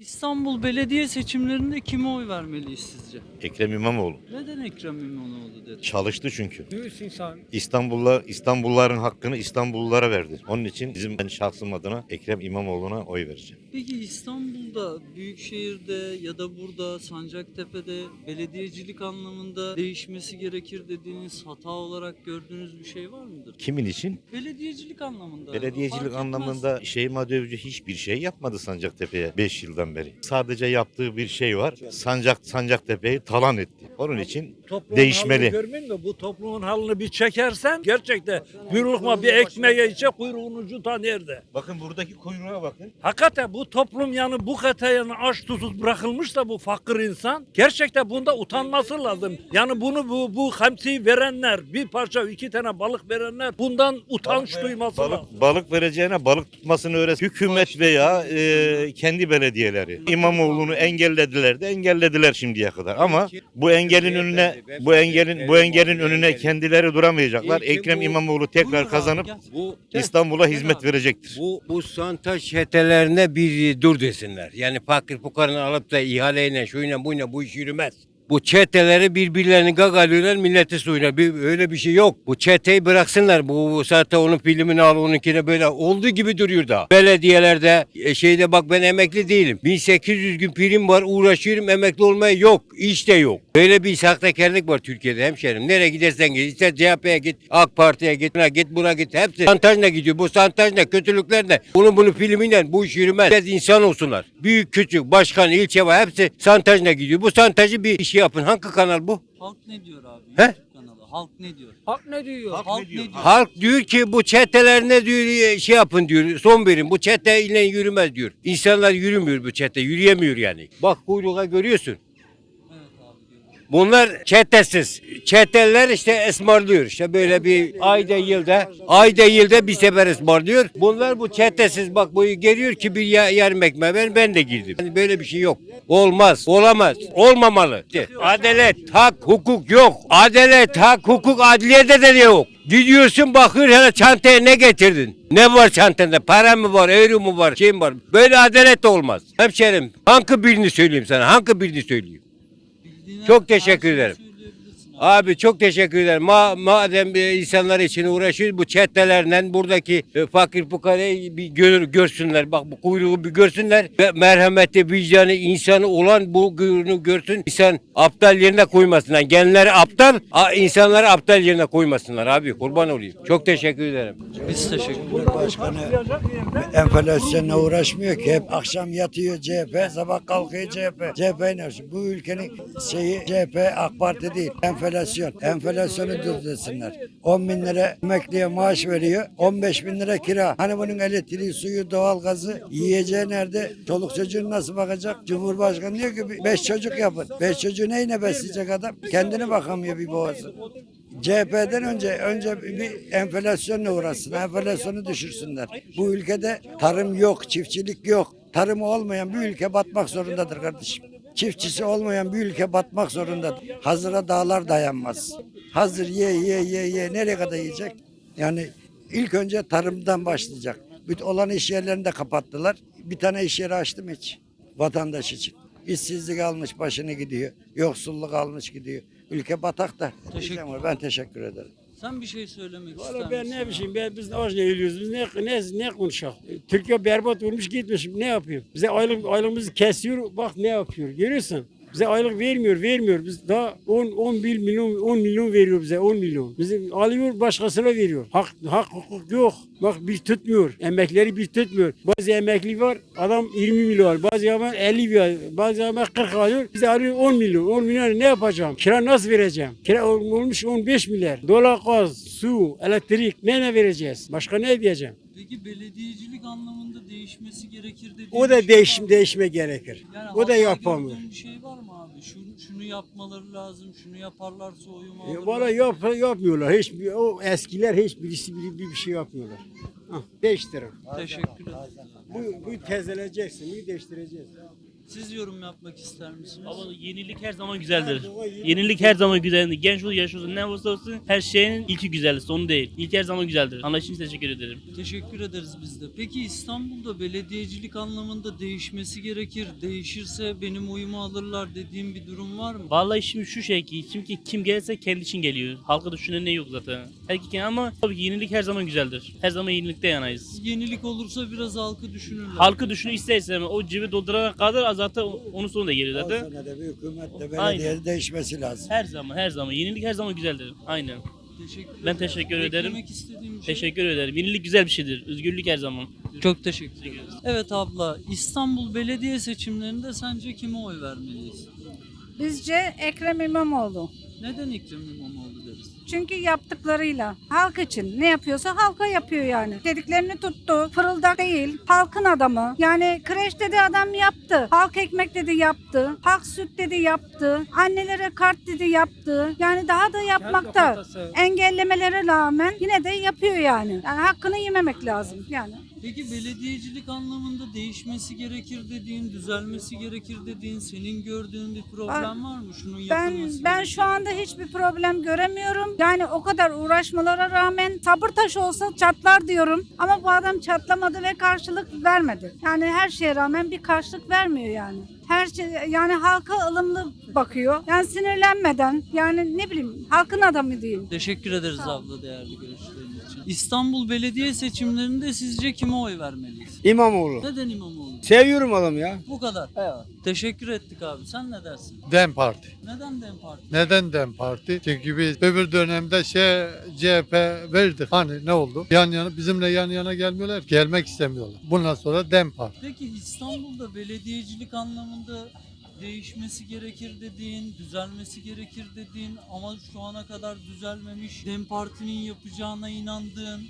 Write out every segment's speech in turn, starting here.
İstanbul belediye seçimlerinde kime oy vermeliyiz sizce? Ekrem İmamoğlu. Neden Ekrem İmamoğlu dedi? Çalıştı çünkü. Dürüst insan. İstanbullular, İstanbulluların hakkını İstanbullulara verdi. Onun için bizim ben şahsım adına Ekrem İmamoğlu'na oy vereceğim. Peki İstanbul'da, Büyükşehir'de ya da burada Sancaktepe'de belediyecilik anlamında değişmesi gerekir dediğiniz hata olarak gördüğünüz bir şey var mıdır? Kimin için? Belediyecilik anlamında. Belediyecilik Fark etmez. anlamında Şeyma Dövücü hiçbir şey yapmadı Sancaktepe'ye 5 yıldan beri. Sadece yaptığı bir şey var. Sancak Sancaktepe'yi talan etti. Onun için Toplumun Değişmeli. halini görmüyor musun? Bu toplumun halini bir çekersen gerçekten bir lokma bir ekmeğe içe kuyruğun ucu ta nerede? bakın buradaki kuyruğa bakın. Hakikaten bu toplum yani bu kadar yani aç susuz bırakılmış da bu fakir insan gerçekten bunda utanması lazım. Yani bunu bu bu hamsiyi verenler bir parça iki tane balık verenler bundan utanç duyması lazım. Balık, balık vereceğine balık tutmasını öğret. Hükümet veya e, kendi belediyeleri. İmamoğlu'nu engellediler de engellediler şimdiye kadar. Ama bu engelin önüne bu engelin bu engelin önüne kendileri duramayacaklar. Ekrem İmamoğlu tekrar kazanıp İstanbul'a hizmet verecektir. bu bu santaj çetelerine bir dur desinler. Yani fakir fukaranı alıp da ihaleyle şuyla buyla bu iş yürümez. Bu çeteleri birbirlerini gagalıyorlar milleti suyuna. Bir, öyle bir şey yok. Bu çeteyi bıraksınlar. Bu, bu zaten onun filmini al onunkine böyle olduğu gibi duruyor da. Belediyelerde e, şeyde bak ben emekli değilim. 1800 gün prim var uğraşıyorum emekli olmaya yok. İş de yok. Böyle bir sahtekarlık var Türkiye'de hemşerim. Nereye gidersen git. İster CHP'ye git, AK Parti'ye git, buna git, buna git. Hepsi santaj ne gidiyor? Bu santaj ne? Kötülükler ne? Bunu bunu filmiyle bu iş yürümez. Biraz insan olsunlar. Büyük küçük, başkan, ilçe var. Hepsi santaj ne gidiyor? Bu santajı bir iş yapın. Hangi kanal bu? Halk ne diyor abi? He? YouTube kanalı. Halk ne diyor? Hak ne diyor? Halk, ne diyor? Halk diyor ki bu çeteler ne diyor şey yapın diyor son verin bu çete ile yürümez diyor. İnsanlar yürümüyor bu çete yürüyemiyor yani. Bak kuyruğa görüyorsun. Evet abi diyor. Bunlar çetesiz. Çeteler işte ısmarlıyor. İşte böyle bir ayda yılda ayda yılda bir sefer ısmarlıyor. Bunlar bu çetesiz bak bu geliyor ki bir ya, yarım ekmeğe ben, ben de girdim. Yani böyle bir şey yok. Olmaz, olamaz, olmamalı. Adalet, hak, hukuk yok. Adalet, hak, hukuk adliyede de yok. Gidiyorsun bakıyor hele çantaya ne getirdin? Ne var çantanda? Para mı var, euro mu var, şey mi var? Böyle adalet olmaz. Hemşerim, hangi birini söyleyeyim sana? Hangi birini söyleyeyim? Çok teşekkür ederim. Abi. Çok teşekkür ederim. Ma madem insanlar için uğraşıyoruz bu çetelerle buradaki e, fakir fukarayı bir gör, görsünler. Bak bu kuyruğu bir görsünler. Ve merhameti, vicdanı, insanı olan bu kuyruğunu görsün. İnsan aptal yerine koymasınlar. Genleri aptal, insanları aptal yerine koymasınlar abi. Kurban olayım. Çok teşekkür ederim. Biz teşekkür ederiz. Cumhurbaşkanı enflasyonla uğraşmıyor ki hep akşam yatıyor CHP, sabah kalkıyor CHP. CHP ne? Bu ülkenin şeyi CHP AK Parti değil. Enflasyon. Enflasyonu durdursunlar. 10 bin lira emekliye maaş veriyor. 15 bin lira kira. Hani bunun elektriği, suyu, doğalgazı, yiyeceği nerede? Çoluk çocuğun nasıl bakacak? Cumhurbaşkanı diyor ki 5 çocuk yapın. 5 çocuğu neyle besleyecek adam? Kendine bakamıyor bir boğazı. CHP'den önce önce bir enflasyonla uğraşsın. Enflasyonu düşürsünler. Bu ülkede tarım yok, çiftçilik yok. Tarımı olmayan bir ülke batmak zorundadır kardeşim. Çiftçisi olmayan bir ülke batmak zorundadır. Hazıra dağlar dayanmaz. Hazır ye ye ye ye nereye kadar yiyecek? Yani ilk önce tarımdan başlayacak. Bütün olan iş yerlerini de kapattılar. Bir tane iş yeri açtım hiç vatandaş için. İşsizlik almış başını gidiyor. Yoksulluk almış gidiyor. Ülke batak da. Teşekkür- Ben teşekkür ederim. Sen bir şey söylemek ister Valla misin? ben ne biçim ben biz ne ölüyoruz biz ne ne ne konuşak. Türkiye berbat olmuş gitmiş ne yapıyor? Bize aylık aylığımızı kesiyor bak ne yapıyor görüyorsun. Bize aylık vermiyor, vermiyor. Biz daha 10 11 milyon 10 milyon veriyor bize 10 milyon. Bizi alıyor başkasına veriyor. Hak hak hukuk yok. Bak bir tutmuyor. Emekleri bir tutmuyor. Bazı emekli var adam 20 milyon, bazı ama 50 var, bazı ama 40 alıyor. Bize alıyor 10 milyon. 10 milyon ne yapacağım? Kira nasıl vereceğim? Kira ol- olmuş 15 milyar. Dolar gaz, su, elektrik ne ne vereceğiz? Başka ne diyeceğim? Peki belediyecilik anlamında değişmesi gerekir dediğin O da şey değişim değişme gerekir. Yani o da yapamıyor. gördüğün bir şey var mı abi? Şunu, şunu yapmaları lazım, şunu yaparlarsa oyumu E, alırlar. Valla yap, yapmıyorlar. Hiç o eskiler hiçbirisi bir, bir, bir şey yapmıyorlar. Hah, değiştirin. Teşekkür ederim. Bu, bu tezeleceksin, bu değiştireceğiz. Siz yorum yapmak ister misiniz? Ama yenilik her zaman güzeldir. Yenilik her zaman güzeldir. Genç olsun, yaş olsun, ne olursa olsun her şeyin ilki güzeldir, sonu değil. İlk her zaman güzeldir. Anlayışınız için teşekkür ederim. Teşekkür ederiz biz de. Peki İstanbul'da belediyecilik anlamında değişmesi gerekir. Değişirse benim oyumu alırlar dediğim bir durum var mı? Vallahi şimdi şu şey ki, çünkü kim gelirse kendi için geliyor. Halka düşünen ne yok zaten. Herkes ama tabii ki yenilik her zaman güzeldir. Her zaman yenilikte yanayız. Yenilik olursa biraz halkı düşünürler. Halkı düşünü isterse o cebi doldurana kadar zaten onun sonu da geliyor O zaten. senede bir hükümet de Aynen. belediye değişmesi lazım. Her zaman her zaman yenilik her zaman güzeldir. Aynen. Teşekkür Ben ederim. teşekkür ederim. Eklemek istediğim bir şey. Teşekkür ederim. Yenilik güzel bir şeydir. Özgürlük her zaman. Çok teşekkür ederiz. Evet abla, İstanbul belediye seçimlerinde sence kime oy vermeliyiz? Bizce Ekrem İmamoğlu. Neden Ekrem İmamoğlu? Çünkü yaptıklarıyla halk için ne yapıyorsa halka yapıyor yani. Dediklerini tuttu. Fırıldak değil. Halkın adamı. Yani kreş dedi adam yaptı. Halk ekmek dedi yaptı. Halk süt dedi yaptı. Annelere kart dedi yaptı. Yani daha da yapmakta. Engellemelere rağmen yine de yapıyor yani. Yani hakkını yememek lazım yani. Peki belediyecilik anlamında değişmesi gerekir dediğin, düzelmesi gerekir dediğin, senin gördüğün bir problem var mı? Şunun Ben yapılması ben şu anda hiçbir problem göremiyorum. Yani o kadar uğraşmalara rağmen sabır taşı olsa çatlar diyorum. Ama bu adam çatlamadı ve karşılık vermedi. Yani her şeye rağmen bir karşılık vermiyor yani. Her şey yani halka ılımlı bakıyor. Yani sinirlenmeden yani ne bileyim halkın adamı diyeyim. Teşekkür ederiz abla değerli görüşlerin için. İstanbul belediye seçimlerinde sizce kime oy vermeliyiz? İmamoğlu. Neden İmamoğlu? Seviyorum adamı ya. Bu kadar. Teşekkür ettik abi. Sen ne dersin? Dem Parti. Neden DEM Parti? Neden Dem Parti? Çünkü biz öbür dönemde şey CHP verdik. Hani ne oldu? Yan yana bizimle yan yana gelmiyorlar. Gelmek istemiyorlar. Bundan sonra Dem Parti. Peki İstanbul'da belediyecilik anlamında değişmesi gerekir dediğin, düzelmesi gerekir dediğin ama şu ana kadar düzelmemiş DEM Parti'nin yapacağına inandığın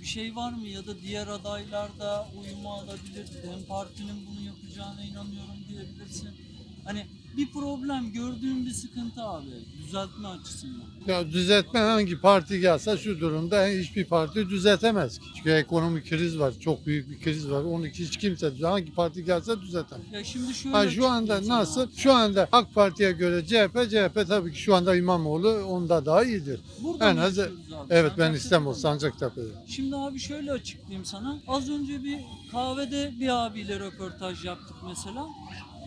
bir şey var mı? Ya da diğer adaylarda uyumu alabilir, DEM Parti'nin bunu yapacağına inanıyorum diyebilirsin. Hani bir problem, gördüğün bir sıkıntı abi düzeltme açısından. Ya düzeltme hangi parti gelse şu durumda hiçbir parti düzeltemez ki. Çünkü ekonomik kriz var. Çok büyük bir kriz var. Onu hiç kimse hangi parti gelse düzeltemez. Ya şimdi şöyle Ha, şu anda açıklayayım sana. nasıl? Şu anda AK Parti'ye göre CHP, CHP tabii ki şu anda İmamoğlu onda daha iyidir. Burada En az abi? evet ben İstanbul? Sancaktepe'de. Şimdi abi şöyle açıklayayım sana. Az önce bir kahvede bir abiyle röportaj yaptık mesela.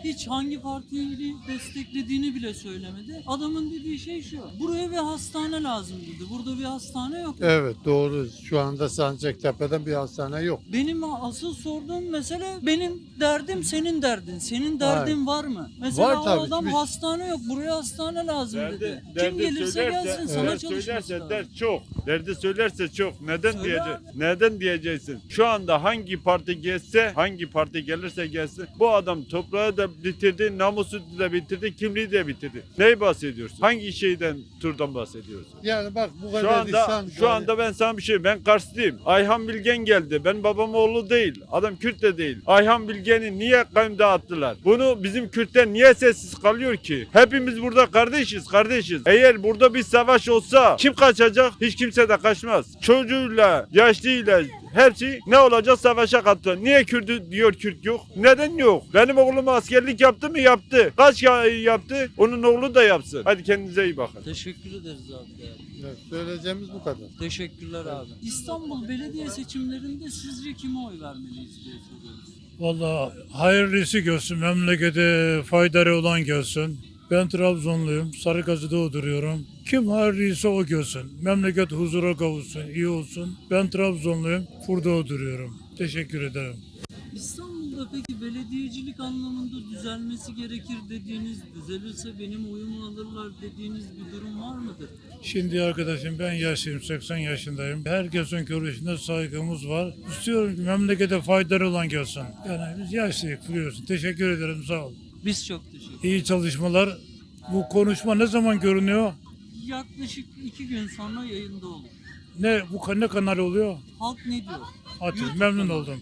Hiç hangi partiyi desteklediğini bile söylemedi. Adamın dediği şey şu. Buraya bir hastane lazım dedi. Burada bir hastane yok. Evet doğru. Şu anda Sancaktepe'den bir hastane yok. Benim asıl sorduğum mesele benim derdim senin derdin. Senin derdin var mı? Mesela Var o tabii. adam Biz- hastane yok. Buraya hastane lazım dedi. Derdi, Kim derdi gelirse söylerse, gelsin sana evet, çalışması söylerse lazım. dert çok. Derdi söylerse çok. Neden Söyle diyece abi. Neden diyeceksin? Şu anda hangi parti gelse, hangi parti gelirse gelsin bu adam toprağı da bitirdi, namusu da bitirdi, kimliği de bitirdi. Neyi bahsediyorsun? Hangi şeyden turdan bahsediyorsun? Yani bak bu kadar Şu anda insan- şu anda ben sana bir şey ben Karslıyım. Ayhan Bilgen geldi. Ben babam oğlu değil. Adam Kürt de değil. Ayhan Bilgen'i niye kayım dağıttılar? Bunu bizim Kürtler niye sessiz kalıyor ki? Hepimiz burada kardeşiz, kardeşiz. Eğer burada bir savaş olsa kim kaçacak? Hiç kimse de kaçmaz. Çocuğuyla, yaşlıyla hepsi ne olacak savaşa kattı. Niye Kürt diyor Kürt yok? Neden yok? Benim oğlum askerlik yaptı mı? Yaptı. Kaç ya- yaptı? Onun oğlu da yapsın. Hadi kendinize iyi bakın. Teşekkür ederiz abi. değerli. Evet, söyleyeceğimiz bu kadar. Teşekkürler abi. İstanbul belediye seçimlerinde sizce kime oy vermeliyiz diye soruyoruz. Valla hayırlısı görsün, memlekete faydalı olan görsün. Ben Trabzonluyum, Sarıkazı'da oturuyorum. Kim hayırlıysa o görsün. Memleket huzura kavuşsun, iyi olsun. Ben Trabzonluyum, burada oturuyorum. Teşekkür ederim. İstanbul'da peki belediyecilik anlamında düzelmesi gerekir dediğiniz, düzelirse benim oyumu alırlar dediğiniz bir durum var mıdır? Şimdi arkadaşım ben yaşlıyım, 80 yaşındayım. Herkesin görüşüne saygımız var. İstiyorum ki memlekete faydalı olan gelsin. Yani biz yaşlıyız biliyorsun. Teşekkür ederim, sağ ol. Biz çok teşekkür İyi çalışmalar. Bu konuşma ne zaman görünüyor? Yaklaşık iki gün sonra yayında olur. Ne bu ne kanal oluyor? Halk ne diyor? YouTube memnun kanalı. oldum.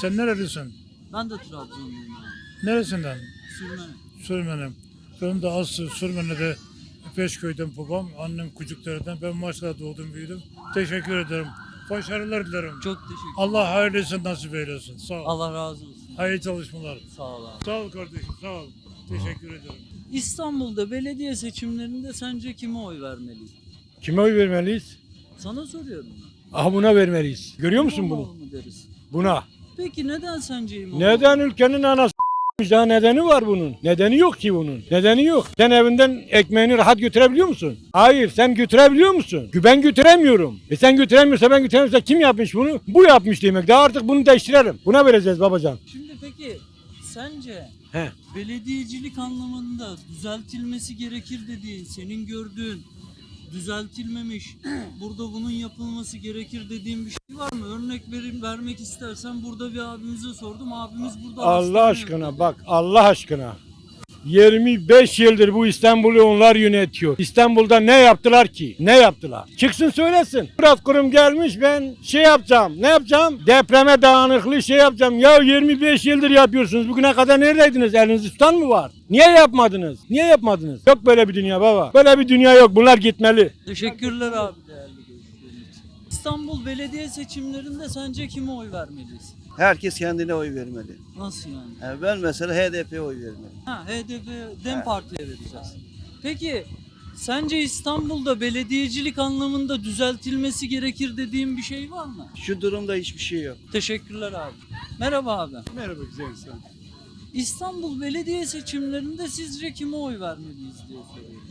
Sen nerelisin? Ben de Trabzonluyum. Neresinden? Sürmene. Sürmenim. Ben de aslı Sürmene'de Peşköy'den babam, annem Kucuklar'dan. Ben Maçka'da doğdum büyüdüm. Teşekkür ederim. Başarılar dilerim. Çok teşekkür Allah hayırlısını nasip eylesin. Sağ ol. Allah razı olsun. Hayırlı çalışmalar. Sağ ol abi. Sağ ol kardeşim sağ ol. Teşekkür ederim. İstanbul'da belediye seçimlerinde sence kime oy vermeliyiz? Kime oy vermeliyiz? Sana soruyorum. Aha buna vermeliyiz. Görüyor musun İmamoğlu bunu? mu deriz? Buna. Peki neden sence İmamoğlu? Neden ülkenin anası daha nedeni var bunun. Nedeni yok ki bunun. Nedeni yok. Sen evinden ekmeğini rahat götürebiliyor musun? Hayır sen götürebiliyor musun? Ben götüremiyorum. E sen götüremiyorsa ben götüremiyorsa kim yapmış bunu? Bu yapmış demek. Daha artık bunu değiştirelim. Buna vereceğiz babacan. Şimdi peki sence He. belediyecilik anlamında düzeltilmesi gerekir dediğin, senin gördüğün düzeltilmemiş, burada bunun yapılması gerekir dediğin bir şey var mı? Örnek verin, vermek istersen burada bir abimize sordum. Abimiz burada Allah aşkına bak Allah aşkına. 25 yıldır bu İstanbul'u onlar yönetiyor. İstanbul'da ne yaptılar ki? Ne yaptılar? Çıksın söylesin. Murat Kurum gelmiş ben şey yapacağım. Ne yapacağım? Depreme dayanıklı şey yapacağım. Ya 25 yıldır yapıyorsunuz. Bugüne kadar neredeydiniz? Elinizde tutan mı var? Niye yapmadınız? Niye yapmadınız? Yok böyle bir dünya baba. Böyle bir dünya yok. Bunlar gitmeli. Teşekkürler abi değerli görüşlerin. İstanbul belediye seçimlerinde sence kime oy vermeliyiz? Herkes kendine oy vermeli. Nasıl yani? Yani ben mesela HDP'ye oy vermeli. Ha HDP Dem Parti'ye vereceğiz. Peki sence İstanbul'da belediyecilik anlamında düzeltilmesi gerekir dediğin bir şey var mı? Şu durumda hiçbir şey yok. Teşekkürler abi. Merhaba abi. Merhaba güzel insan. İstanbul belediye seçimlerinde sizce kime oy vermeliyiz diye soruyorum.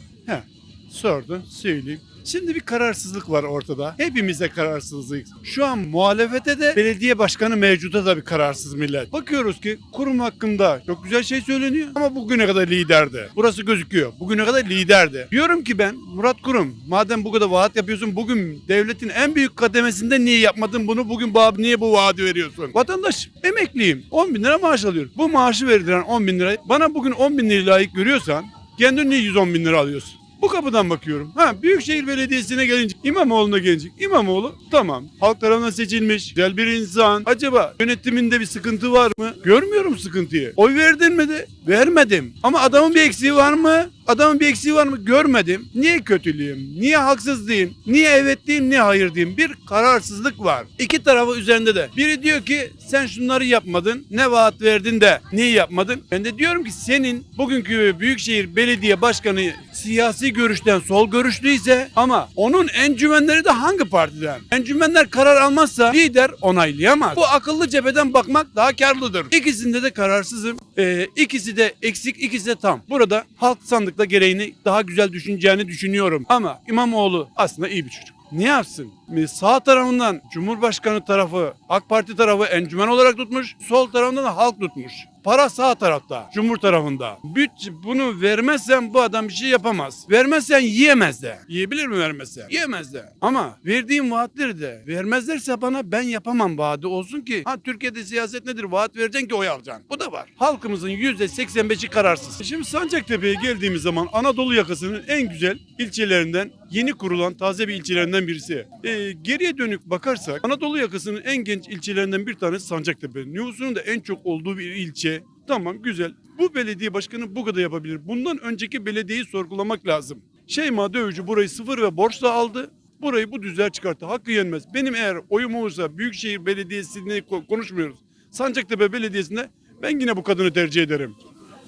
Sordun, söyleyeyim. Şimdi bir kararsızlık var ortada. Hepimizde kararsızlık. Şu an muhalefete de belediye başkanı mevcuda da bir kararsız millet. Bakıyoruz ki kurum hakkında çok güzel şey söyleniyor ama bugüne kadar liderdi. Burası gözüküyor. Bugüne kadar liderdi. Diyorum ki ben Murat Kurum madem bu kadar vaat yapıyorsun bugün devletin en büyük kademesinde niye yapmadın bunu bugün bu niye bu vaadi veriyorsun? Vatandaş emekliyim 10 bin lira maaş alıyorum. Bu maaşı verilen 10 bin lira bana bugün 10 bin lira layık görüyorsan kendin niye 110 bin lira alıyorsun? Bu kapıdan bakıyorum. Ha Büyükşehir Belediyesi'ne gelince İmamoğlu'na gelince İmamoğlu tamam halk tarafından seçilmiş güzel bir insan. Acaba yönetiminde bir sıkıntı var mı? Görmüyorum sıkıntıyı. Oy verdin mi de? Vermedim. Ama adamın bir eksiği var mı? Adamın bir eksiği var mı? Görmedim. Niye kötülüyüm? Niye haksız diyeyim? Niye evet diyeyim? Niye hayır diyeyim? Bir kararsızlık var. İki tarafı üzerinde de. Biri diyor ki sen şunları yapmadın. Ne vaat verdin de niye yapmadın? Ben de diyorum ki senin bugünkü Büyükşehir Belediye Başkanı siyasi görüşten sol görüşlüyse ama onun encümenleri de hangi partiden? Encümenler karar almazsa lider onaylayamaz. Bu akıllı cepheden bakmak daha karlıdır. İkisinde de kararsızım. Ee, ikisi de eksik, ikisi de tam. Burada halk sandıkta gereğini daha güzel düşüneceğini düşünüyorum. Ama İmamoğlu aslında iyi bir çocuk. Ne yapsın? Sağ tarafından Cumhurbaşkanı tarafı, AK Parti tarafı encümen olarak tutmuş. Sol tarafından da halk tutmuş. Para sağ tarafta, Cumhur tarafında. Bütçe bunu vermezsen bu adam bir şey yapamaz. Vermezsen yiyemez de. Yiyebilir mi vermezsen? Yiyemez de. Ama verdiğim vaatleri de vermezlerse bana ben yapamam vaadi olsun ki. Ha Türkiye'de siyaset nedir? Vaat vereceksin ki oy alacaksın. Bu da var. Halkımızın %85'i kararsız. Şimdi Sancaktepe'ye geldiğimiz zaman Anadolu yakasının en güzel ilçelerinden yeni kurulan taze bir ilçelerinden birisi. Ee, geriye dönük bakarsak Anadolu yakasının en genç ilçelerinden bir tanesi Sancaktepe. Nüfusunun da en çok olduğu bir ilçe. Tamam güzel. Bu belediye başkanı bu kadar yapabilir. Bundan önceki belediyeyi sorgulamak lazım. Şeyma Dövücü burayı sıfır ve borçla aldı. Burayı bu düzler çıkarttı. Hakkı yenmez. Benim eğer oyum olursa Büyükşehir Belediyesi'ni ko- konuşmuyoruz. Sancaktepe Belediyesi'nde ben yine bu kadını tercih ederim.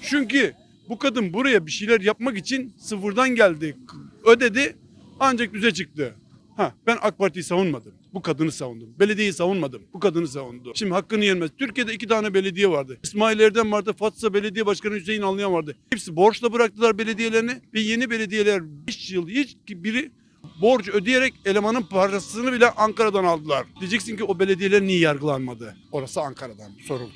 Çünkü bu kadın buraya bir şeyler yapmak için sıfırdan geldi. Ödedi ancak düze çıktı. Ha ben AK Parti'yi savunmadım. Bu kadını savundum. Belediyeyi savunmadım. Bu kadını savundu. Şimdi hakkını yenmez. Türkiye'de iki tane belediye vardı. İsmail Erdem vardı. Fatsa Belediye Başkanı Hüseyin Anlayan vardı. Hepsi borçla bıraktılar belediyelerini ve yeni belediyeler 5 yıl hiç biri borç ödeyerek elemanın parasını bile Ankara'dan aldılar. Diyeceksin ki o belediyeler niye yargılanmadı? Orası Ankara'dan sorulur.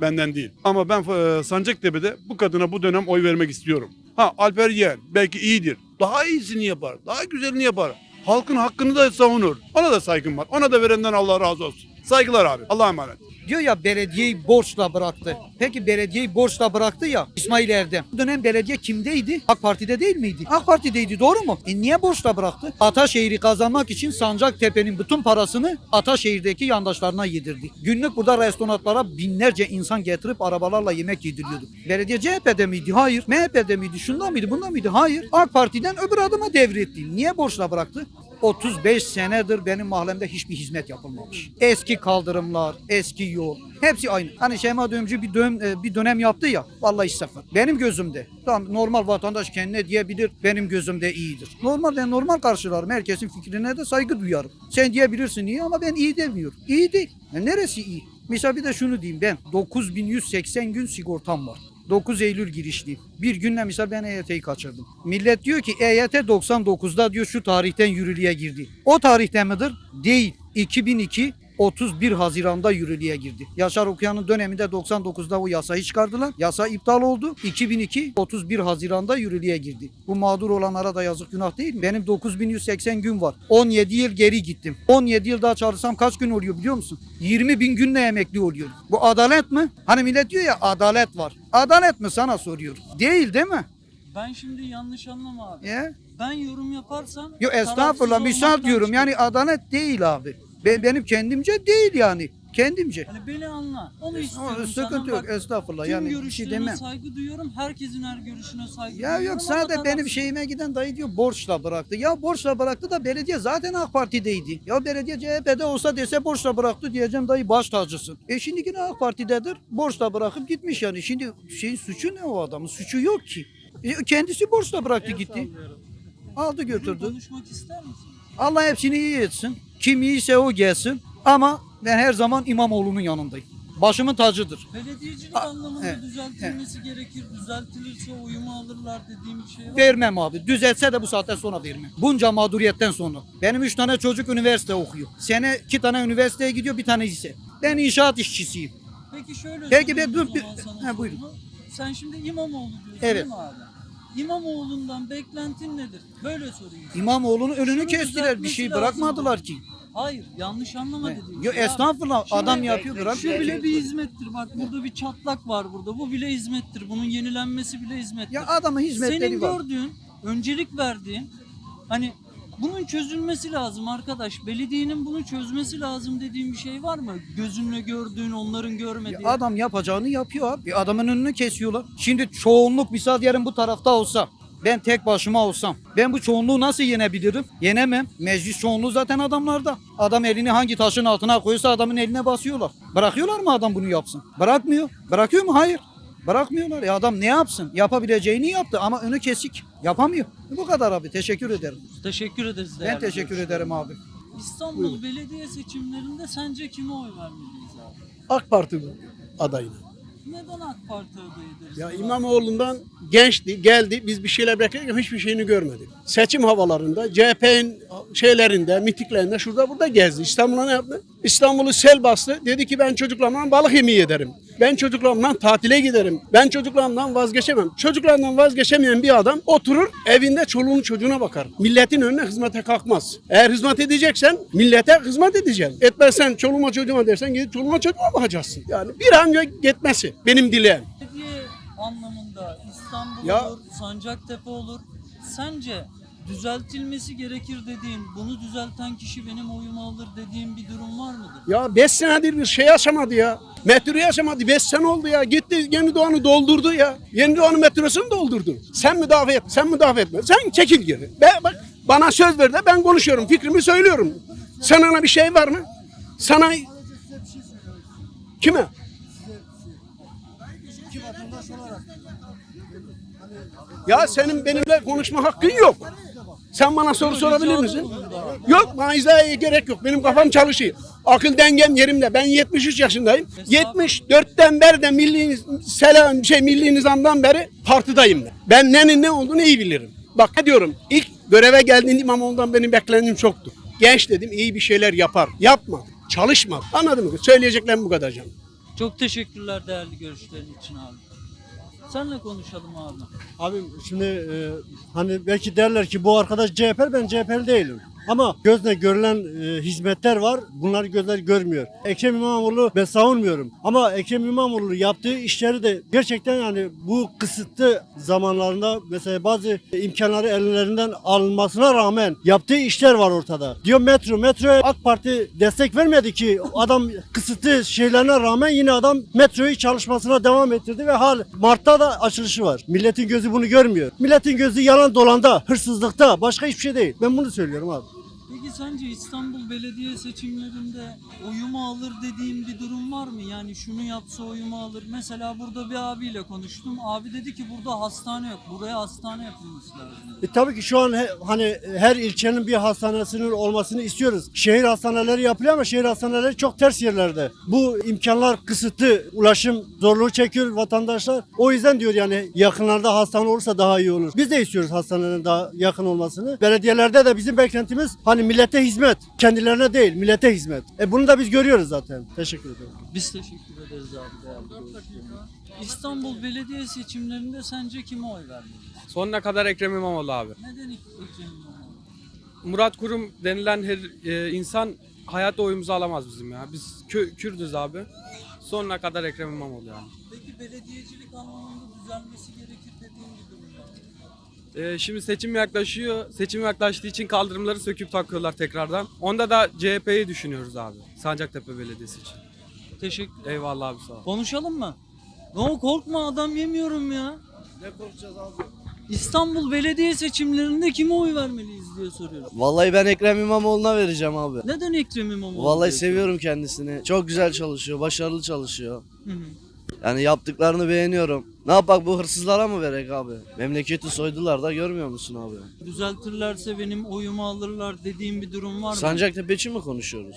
Benden değil. Ama ben e, Sancaktepe'de bu kadına bu dönem oy vermek istiyorum. Ha Alper Yeğen belki iyidir. Daha iyisini yapar. Daha güzelini yapar. Halkın hakkını da savunur. Ona da saygım var. Ona da verenden Allah razı olsun. Saygılar abi. Allah'a emanet. Diyor ya belediyeyi borçla bıraktı. Peki belediyeyi borçla bıraktı ya İsmail Erdem. Bu dönem belediye kimdeydi? AK Parti'de değil miydi? AK Parti'deydi doğru mu? E niye borçla bıraktı? Ataşehir'i kazanmak için Sancaktepe'nin bütün parasını Ataşehir'deki yandaşlarına yedirdi. Günlük burada restoranlara binlerce insan getirip arabalarla yemek yediriyordu. Belediye CHP'de miydi? Hayır. MHP'de miydi? Şunda mıydı? Bunda mıydı? Hayır. AK Parti'den öbür adıma devretti. Niye borçla bıraktı? 35 senedir benim mahallemde hiçbir hizmet yapılmamış. Eski kaldırımlar, eski yol hepsi aynı. Hani Şema Dömcü bir dönem, bir dönem yaptı ya vallahi sıfır. Benim gözümde. Tamam normal vatandaş kendine diyebilir benim gözümde iyidir. Normal ben normal karşılarım. Herkesin fikrine de saygı duyarım. Sen diyebilirsin iyi ama ben iyi demiyorum. İyi değil. Ya neresi iyi? Mesela bir de şunu diyeyim ben 9180 gün sigortam var. 9 Eylül girişliyim. Bir günle misal ben EYT'yi kaçırdım. Millet diyor ki EYT 99'da diyor şu tarihten yürürlüğe girdi. O tarihten midir? Değil. 2002 31 Haziran'da yürürlüğe girdi. Yaşar Okuyan'ın döneminde 99'da o yasayı çıkardılar. Yasa iptal oldu. 2002 31 Haziran'da yürürlüğe girdi. Bu mağdur olanlara da yazık günah değil mi? Benim 9180 gün var. 17 yıl geri gittim. 17 yıl daha çalışsam kaç gün oluyor biliyor musun? 20 bin günle emekli oluyorum. Bu adalet mi? Hani millet diyor ya adalet var. Adalet mi sana soruyorum. Değil değil mi? Ben şimdi yanlış anlama abi. Ya. Ben yorum yaparsam Yo estağfurullah misal diyorum. çıkarım. Yani adalet değil abi. Be- benim kendimce değil yani. Kendimce. Hani beni anla. Onu istiyorum. Ama senden. sıkıntı yok estağfurullah Tüm yani bir şey demem. saygı duyuyorum. Herkesin her görüşüne saygı Ya duyuyorum. yok ama sana da benim tarafsız- şeyime giden dayı diyor borçla bıraktı. Ya borçla bıraktı da belediye zaten AK Parti'deydi. Ya belediye CHP'de olsa dese borçla bıraktı diyeceğim dayı baş tacısın. E şimdi yine AK Parti'dedir. Borçla bırakıp gitmiş yani. Şimdi şeyin suçu ne o adamın? Suçu yok ki. E, kendisi borçla bıraktı gitti. Aldı götürdü. Konuşmak ister misin? Allah hepsini iyi etsin. Kim iyiyse o gelsin. Ama ben her zaman İmamoğlu'nun yanındayım. Başımın tacıdır. Belediyecilik anlamında evet, düzeltilmesi gerekir. Düzeltilirse uyumu alırlar dediğim bir şey var. Vermem abi. Düzelse de bu saatten sonra vermem. Bunca mağduriyetten sonra. Benim üç tane çocuk üniversite okuyor. Sene iki tane üniversiteye gidiyor bir tane ise. Ben inşaat işçisiyim. Peki şöyle Peki ben dur sorumu. buyurun. Sen şimdi İmamoğlu diyorsun Evet. değil mi abi? İmamoğlu'ndan beklentin nedir? Böyle sorayım. İmamoğlu'nun önünü Şunu kestiler. Bir düzeltmesi şey lazım bırakmadılar dedi. ki. Hayır yanlış anlama şey abi. estağfurullah adam yapıyor. Şu bile bir hizmettir bak burada bir çatlak var burada. Bu bile hizmettir. Bunun yenilenmesi bile hizmettir. Ya adamın hizmetleri Senin var. gördüğün, öncelik verdiğin hani bunun çözülmesi lazım arkadaş. Belediyenin bunu çözmesi lazım dediğin bir şey var mı? Gözünle gördüğün, onların görmediği. Ya adam yapacağını yapıyor abi. Adamın önünü kesiyorlar. Şimdi çoğunluk misal diyelim bu tarafta olsa ben tek başıma olsam ben bu çoğunluğu nasıl yenebilirim? Yenemem. Meclis çoğunluğu zaten adamlarda. Adam elini hangi taşın altına koysa adamın eline basıyorlar. Bırakıyorlar mı adam bunu yapsın? Bırakmıyor. Bırakıyor mu? Hayır. Bırakmıyorlar. Ya adam ne yapsın? Yapabileceğini yaptı ama önü kesik. Yapamıyor. Bu kadar abi. Teşekkür ederim. Teşekkür ederiz. Ben değerli teşekkür görüşlerine. ederim abi. İstanbul Belediye seçimlerinde sence kime oy vermeliyiz abi? AK Parti adayına. Neden AK Parti adayı deriz? Ya? İmamoğlu'ndan gençti, geldi. Biz bir şeyler beklerken hiçbir şeyini görmedik. Seçim havalarında, CHP'nin şeylerinde, mitiklerinde şurada burada gezdi. İstanbul'a ne yaptı? İstanbul'u sel bastı. Dedi ki ben çocuklarımla balık yemeği ederim. Ben çocuklarımla tatile giderim. Ben çocuklarımdan vazgeçemem. Çocuklarından vazgeçemeyen bir adam oturur evinde çoluğun çocuğuna bakar. Milletin önüne hizmete kalkmaz. Eğer hizmet edeceksen millete hizmet edeceksin. Etmezsen çoluğuma çocuğuma dersen gidip çoluğuma çocuğuma bakacaksın. Yani bir an önce gitmesi benim dileğim. Belediye anlamında İstanbul Ya- olur, Sancaktepe olur. Sence düzeltilmesi gerekir dediğin, bunu düzelten kişi benim oyumu alır dediğin bir durum var mıdır? Ya 5 senedir bir şey yaşamadı ya. Metro yaşamadı 5 sene oldu ya. Gitti Yeni Doğan'ı doldurdu ya. Yeni Doğan'ın metrosunu doldurdu. Sen müdafaa et, sen müdafaa etme. Sen çekil geri. Be, bak bana söz ver de ben konuşuyorum, fikrimi söylüyorum. Sana bir şey var mı? Sana... Kime? Ya senin benimle konuşma hakkın yok. Sen bana soru sorabilir misin? Yok bana izahaya gerek yok. Benim kafam çalışıyor. Akıl dengem yerimde. Ben 73 yaşındayım. 74'ten beri de milli selam şey milli nizamdan beri partidayım ben. Ben nenin ne olduğunu iyi bilirim. Bak ne diyorum? İlk göreve geldiğinde İmamoğlu'ndan benim beklentim çoktu. Genç dedim iyi bir şeyler yapar. Yapmadı. Çalışmadı. Anladın mı? Söyleyeceklerim bu kadar canım. Çok teşekkürler değerli görüşlerin için abi. Senle konuşalım abi. Abi şimdi e, hani belki derler ki bu arkadaş CHP ben CHP'li değilim. Ama gözle görülen e, hizmetler var. Bunları gözler görmüyor. Ekrem İmamoğlu ben savunmuyorum. Ama Ekrem İmamoğlu yaptığı işleri de gerçekten yani bu kısıtlı zamanlarında mesela bazı imkanları ellerinden alınmasına rağmen yaptığı işler var ortada. Diyor metro. Metroya AK Parti destek vermedi ki adam kısıtlı şeylerine rağmen yine adam metroyu çalışmasına devam ettirdi ve hal Mart'ta da açılışı var. Milletin gözü bunu görmüyor. Milletin gözü yalan dolanda, hırsızlıkta, başka hiçbir şey değil. Ben bunu söylüyorum abi. Peki sence İstanbul belediye seçimlerinde oyumu alır dediğin bir durum var mı? Yani şunu yapsa oyumu alır. Mesela burada bir abiyle konuştum. Abi dedi ki burada hastane yok. Buraya hastane yapılması lazım. E tabii ki şu an he- hani her ilçenin bir hastanesinin olmasını istiyoruz. Şehir hastaneleri yapılıyor ama şehir hastaneleri çok ters yerlerde. Bu imkanlar kısıtlı, ulaşım zorluğu çekiyor vatandaşlar. O yüzden diyor yani yakınlarda hastane olursa daha iyi olur. Biz de istiyoruz hastanelerin daha yakın olmasını. Belediyelerde de bizim beklentimiz hani millete hizmet, kendilerine değil millete hizmet. E bunu da biz görüyoruz zaten. Teşekkür ederim. Biz teşekkür ederiz abi değerli. İstanbul belediye seçimlerinde sence kime oy vermeliyiz? Sonuna kadar Ekrem İmamoğlu abi. Neden Ekrem İmamoğlu? Murat Kurum denilen her e, insan hayatta oyumuzu alamaz bizim ya. Biz kö, Kürdüz abi. Sonuna kadar Ekrem İmamoğlu yani. Peki belediyecilik anlamında düzelmesi bir durum var mı? E, şimdi seçim yaklaşıyor. Seçim yaklaştığı için kaldırımları söküp takıyorlar tekrardan. Onda da CHP'yi düşünüyoruz abi. Sancaktepe Belediyesi için. Teşekkür Eyvallah abi sağ ol. Konuşalım mı? No korkma adam yemiyorum ya. Ne korkacağız abi? İstanbul belediye seçimlerinde kime oy vermeliyiz diye soruyoruz. Vallahi ben Ekrem İmamoğlu'na vereceğim abi. Neden Ekrem İmamoğlu? Vallahi diyorsun? seviyorum kendisini. Çok güzel çalışıyor, başarılı çalışıyor. Hı hı. Yani yaptıklarını beğeniyorum. Ne yapak bu hırsızlara mı verek abi? Memleketi soydular da görmüyor musun abi? Düzeltirlerse benim oyumu alırlar dediğim bir durum var mı? Sancaktepe için mi konuşuyoruz?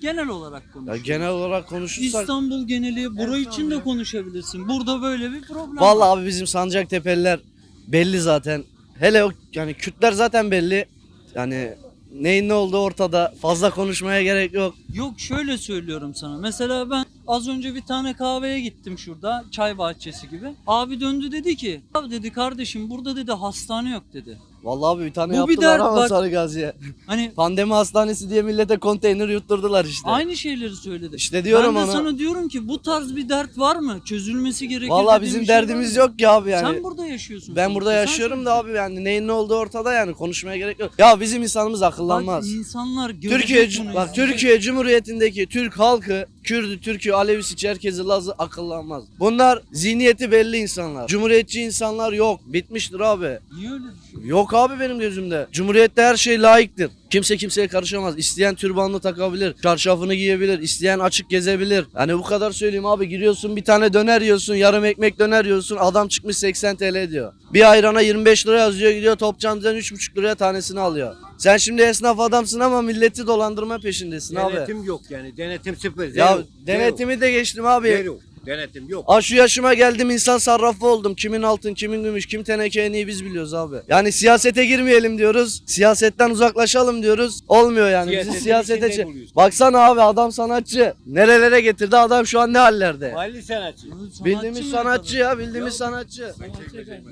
Genel olarak Ya konuşuyoruz. genel olarak konuşursak... İstanbul geneli, burayı için de konuşabilirsin. Burada böyle bir problem var. Vallahi abi bizim Sancaktepe'liler belli zaten. Hele o yani Kürtler zaten belli. Yani neyin ne olduğu ortada. Fazla konuşmaya gerek yok. Yok şöyle söylüyorum sana. Mesela ben az önce bir tane kahveye gittim şurada. Çay bahçesi gibi. Abi döndü dedi ki. Abi dedi kardeşim burada dedi hastane yok dedi. Vallahi abi bir tane Bu bir yaptılar dert, ama bak. Sarıgazi'ye. Hani Pandemi hastanesi diye millete konteyner yutturdular işte. aynı şeyleri söyledi. İşte diyorum ben de ona. sana diyorum ki bu tarz bir dert var mı? Çözülmesi gerekir Vallahi dediğim bizim bir şey var derdimiz mı? yok ki abi yani. Sen burada yaşıyorsun. ben sonuçta, burada sen yaşıyorum da söyle. abi yani neyin ne olduğu ortada yani konuşmaya gerek yok. Ya bizim insanımız akıllanmaz. Bak insanlar görecek Türkiye bunu, bak izleyecek. Türkiye Cumhuriyeti'ndeki Türk halkı Kürdü, Türk'ü, Alevisi, Çerkezi, Lazı akıllanmaz. Bunlar zihniyeti belli insanlar. Cumhuriyetçi insanlar yok. Bitmiştir abi. Niye öyle düşünüyorsun? Yok abi benim gözümde. Cumhuriyette her şey layıktır. Kimse kimseye karışamaz. İsteyen türbanını takabilir, çarşafını giyebilir, isteyen açık gezebilir. Hani bu kadar söyleyeyim abi giriyorsun bir tane döner yiyorsun, yarım ekmek döner yiyorsun. Adam çıkmış 80 TL diyor. Bir ayrana 25 lira yazıyor gidiyor topçamdan 3,5 liraya tanesini alıyor. Sen şimdi esnaf adamsın ama milleti dolandırma peşindesin abi. Denetim yok yani. Denetim sıfır. Ya Zero. denetimi de geçtim abi. Zero. Denetim yok. Aa şu yaşıma geldim insan sarrafı oldum. Kimin altın, kimin gümüş, kim teneke en iyi biz biliyoruz abi. Yani siyasete girmeyelim diyoruz. Siyasetten uzaklaşalım diyoruz. Olmuyor yani. Bizi Siyasetin siyasete içinde çe- buluyorsun. Baksana abi adam sanatçı. Nerelere getirdi adam şu an ne hallerde. Mahalli sanatçı. Sanatçı Bildiğimiz sanatçı ya bildiğimiz sanatçı.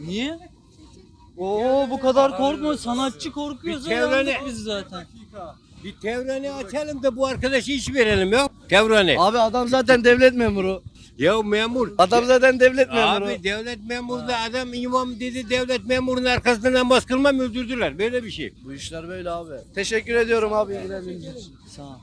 Niye? Oo bu kadar korkma. Sanatçı korkuyorsa Bir çevreni- biz zaten. Bir tevreni açalım da bu arkadaşı iş verelim ya. Tevreni. Abi adam zaten devlet memuru. Ya memur. Adam zaten devlet memuru. Abi devlet memuru da adam imam dedi devlet memurunun arkasından namaz kılmam öldürdüler. Böyle bir şey. Bu işler böyle abi. Teşekkür ediyorum abi ilgilendiğiniz için. Sağ ol.